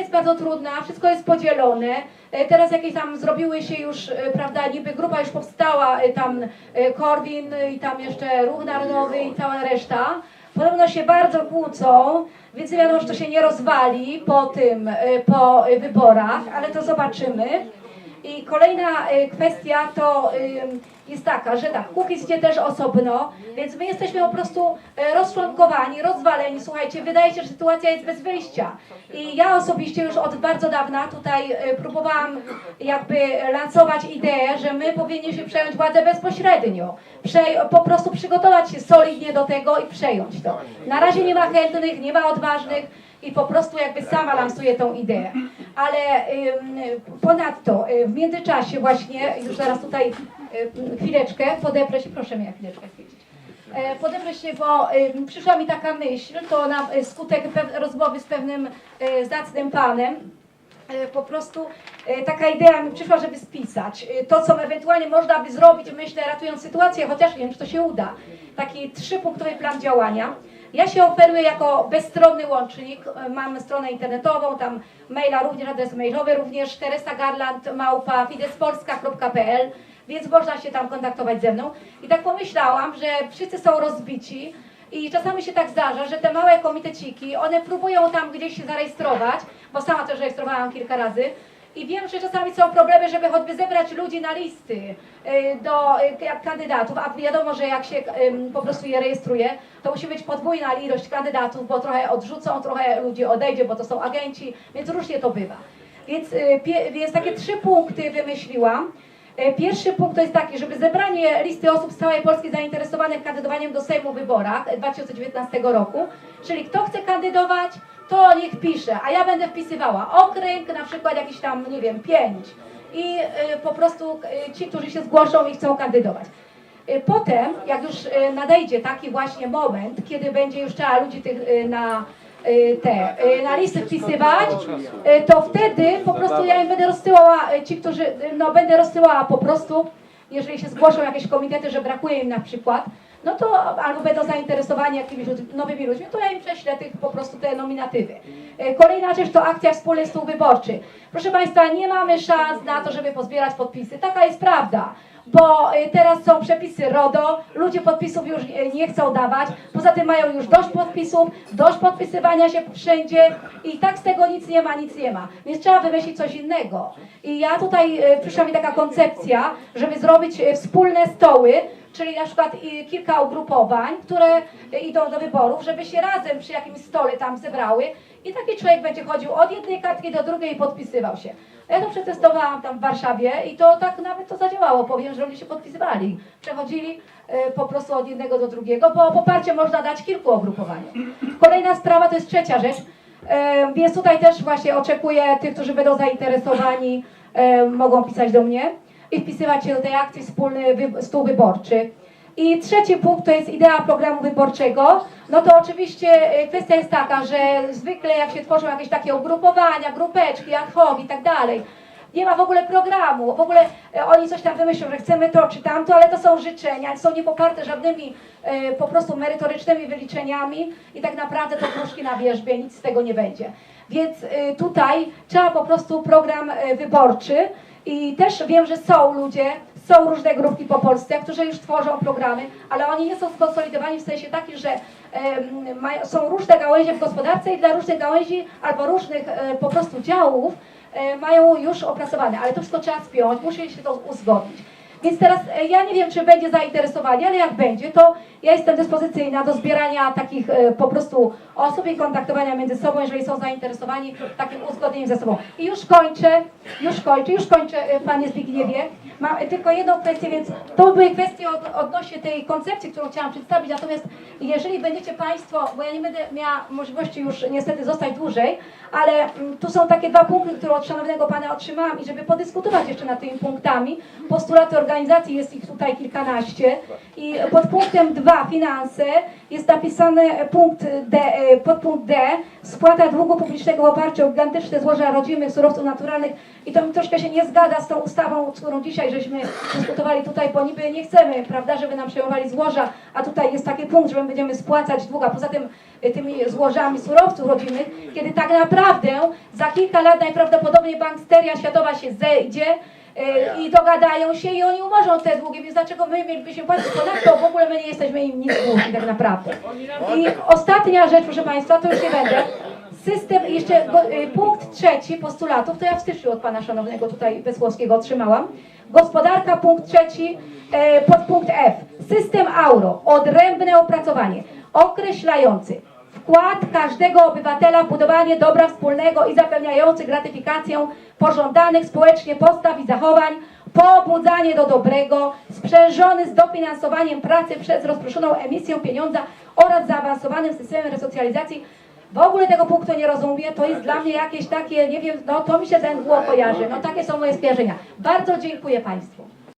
jest bardzo trudna, wszystko jest podzielone. E, Teraz jakieś tam zrobiły się już, e, prawda, niby grupa już powstała, e, tam Korwin i tam jeszcze Ruch Narodowy i cała reszta. Podobno się bardzo kłócą, więc wiadomo, czy to się nie rozwali po tym, po wyborach, ale to zobaczymy. I kolejna e, kwestia to jest taka, że tak, Kukiz idzie też osobno, więc my jesteśmy po prostu e, rozczłonkowani, rozwaleni. Słuchajcie, wydaje się, że sytuacja jest bez wyjścia. I ja osobiście już od bardzo dawna tutaj e, próbowałam jakby lansować ideę, że my powinniśmy przejąć władzę bezpośrednio. Po prostu przygotować się solidnie do tego i przejąć to. Na razie nie ma chętnych, nie ma odważnych i po prostu jakby sama lansuję tą ideę. Ale ponadto y, w międzyczasie właśnie, już zaraz tutaj y, chwileczkę podeprę się, proszę mnie chwileczkę chwilić. E, Podeprę się, bo przyszła mi taka myśl, to na y, skutek rozmowy z pewnym y, zacnym panem, E, po prostu e, taka idea mi przyszła, żeby spisać e, to, co ewentualnie można by zrobić, myślę, ratując sytuację, chociaż nie wiem, czy to się uda. Taki trzypunktowy plan działania. Ja się oferuję jako bezstronny łącznik. E, Mam stronę internetową, tam maila również, adres mailowy również, Teresa Garland, małpa, fideszpolska.pl, więc można się tam kontaktować ze mną. I tak pomyślałam, że wszyscy są rozbici, i czasami się tak zdarza, że te małe komiteciki, one próbują tam gdzieś się zarejestrować, bo sama też rejestrowałam kilka razy. I wiem, że czasami są problemy, żeby choćby zebrać ludzi na listy y, do y, kandydatów, a wiadomo, że jak się po prostu je rejestruje, to musi być podwójna ilość kandydatów, bo trochę odrzucą, trochę ludzi odejdzie, bo to są agenci, więc różnie to bywa. Więc, y, więc takie trzy punkty wymyśliłam. Pierwszy punkt to jest taki, żeby zebranie listy osób z całej Polski zainteresowanych kandydowaniem do Sejmu w wyborach 2019 roku. Czyli kto chce kandydować, to niech pisze, a ja będę wpisywała okręg, na przykład jakiś tam, nie wiem, pięć. I e, po prostu e, ci, którzy się zgłoszą i chcą kandydować. E, Potem, jak już nadejdzie taki właśnie moment, kiedy będzie już trzeba ludzi tych na te na listy wpisywać, to wtedy po prostu ja im będę rozsyłała, ci, którzy, no będę rozsyłała po prostu, jeżeli się zgłoszą jakieś komitety, że brakuje im na przykład, no to albo będą zainteresowani jakimiś nowymi ludźmi, to ja im prześlę tych po prostu te nominatywy. E, Kolejna rzecz to akcja Wspólny Stół Wyborczy. Proszę Państwa, nie mamy szans na to, żeby pozbierać podpisy. Taka jest prawda bo y, teraz są przepisy RODO, ludzie podpisów już y, nie chcą dawać, poza tym mają już dość podpisów, dość podpisywania się wszędzie i tak z tego nic nie ma, nic nie ma. Więc trzeba wymyślić coś innego. I ja tutaj przyszła mi taka koncepcja, żeby zrobić wspólne stoły, czyli na przykład y, kilka ugrupowań, które y, idą do wyborów, żeby się razem przy jakimś stole tam zebrały i taki człowiek będzie chodził od jednej kartki do drugiej i podpisywał się. Ja to przetestowałam tam w Warszawie i to tak nawet to zadziałało. Powiem, że ludzie się podpisywali. Przechodzili e, po prostu od jednego do drugiego, bo poparcie można dać kilku ugrupowaniom. Kolejna sprawa to jest trzecia rzecz. E, Więc tutaj też właśnie oczekuję tych, którzy będą zainteresowani, mogą pisać do mnie i wpisywać się do tej akcji wspólny stół wyborczy. I trzeci punkt to jest idea programu wyborczego. No to oczywiście e, kwestia jest taka, że zwykle jak się tworzą jakieś takie ugrupowania, grupeczki, ad hoc i tak dalej, nie ma w ogóle programu, w ogóle e, oni coś tam wymyślą, że chcemy to czy tamto, ale to są życzenia, są niepoparte żadnymi e, po prostu merytorycznymi wyliczeniami i tak naprawdę to gruszki na wierzbie, nic z tego nie będzie. Więc e, tutaj trzeba po prostu program e, wyborczy i też wiem, że są ludzie, są różne grupki po Polsce, którzy już tworzą programy, ale oni nie są skonsolidowani w sensie takim, że są różne gałęzie w gospodarce i dla różnych gałęzi albo różnych e, po prostu działów e, mają już opracowane, ale to wszystko trzeba spiąć, musi się to uzgodnić. Więc teraz e, ja nie wiem, czy będzie zainteresowanie, ale jak będzie, to ja jestem dyspozycyjna do zbierania takich e, po prostu osób i kontaktowania między sobą, jeżeli są zainteresowani takim uzgodnieniem ze sobą. I już kończę, już kończę, już kończę, e, Panie Zbigniewie. Mam tylko jedną kwestię, więc to były kwestie od, odnośnie tej koncepcji, którą chciałam przedstawić, natomiast jeżeli będziecie Państwo, bo ja nie będę miała możliwości już niestety zostać dłużej, ale mm, tu są takie dwa punkty, które od Szanownego Pana otrzymałam i żeby podyskutować jeszcze nad tymi punktami, postulaty organizacyjne, organizacji, jest ich tutaj kilkanaście. I pod punktem 2 finanse jest napisane punkt D, e, podpunkt D spłata długu publicznego w oparciu o gigantyczne złoża rodzimych surowców naturalnych. I to mi troszkę się nie zgadza z tą ustawą, z którą dzisiaj żeśmy dyskutowali tutaj, bo niby nie chcemy, prawda, żeby nam przejmowali złoża, a tutaj jest taki punkt, że my będziemy spłacać dług, a poza tym e, tymi złożami surowców rodzimych, kiedy tak naprawdę za kilka lat najprawdopodobniej banksteria światowa się zejdzie i dogadają się i oni umorzą te długi, więc dlaczego my mielibyśmy płacić ponadto, w ogóle my nie jesteśmy im nic dłużni tak naprawdę. I ostatnia rzecz, proszę Państwa, to już nie będę. System, jeszcze y, punkt trzeci postulatów, to ja w styczniu od Pana Szanownego tutaj Wesłowskiego otrzymałam. Gospodarka, punkt trzeci, e, podpunkt F. System euro, odrębne opracowanie, określający wkład każdego obywatela w budowanie dobra wspólnego i zapewniający gratyfikację pożądanych społecznie postaw i zachowań, pobudzanie do dobrego, sprzężony z dofinansowaniem pracy przez rozproszoną emisję pieniądza oraz zaawansowanym systemem resocjalizacji. W ogóle tego punktu nie rozumiem, to jest dla mnie jakieś takie, nie wiem, no to mi się ten głow kojarzy, no takie są moje skojarzenia. Bardzo dziękuję Państwu.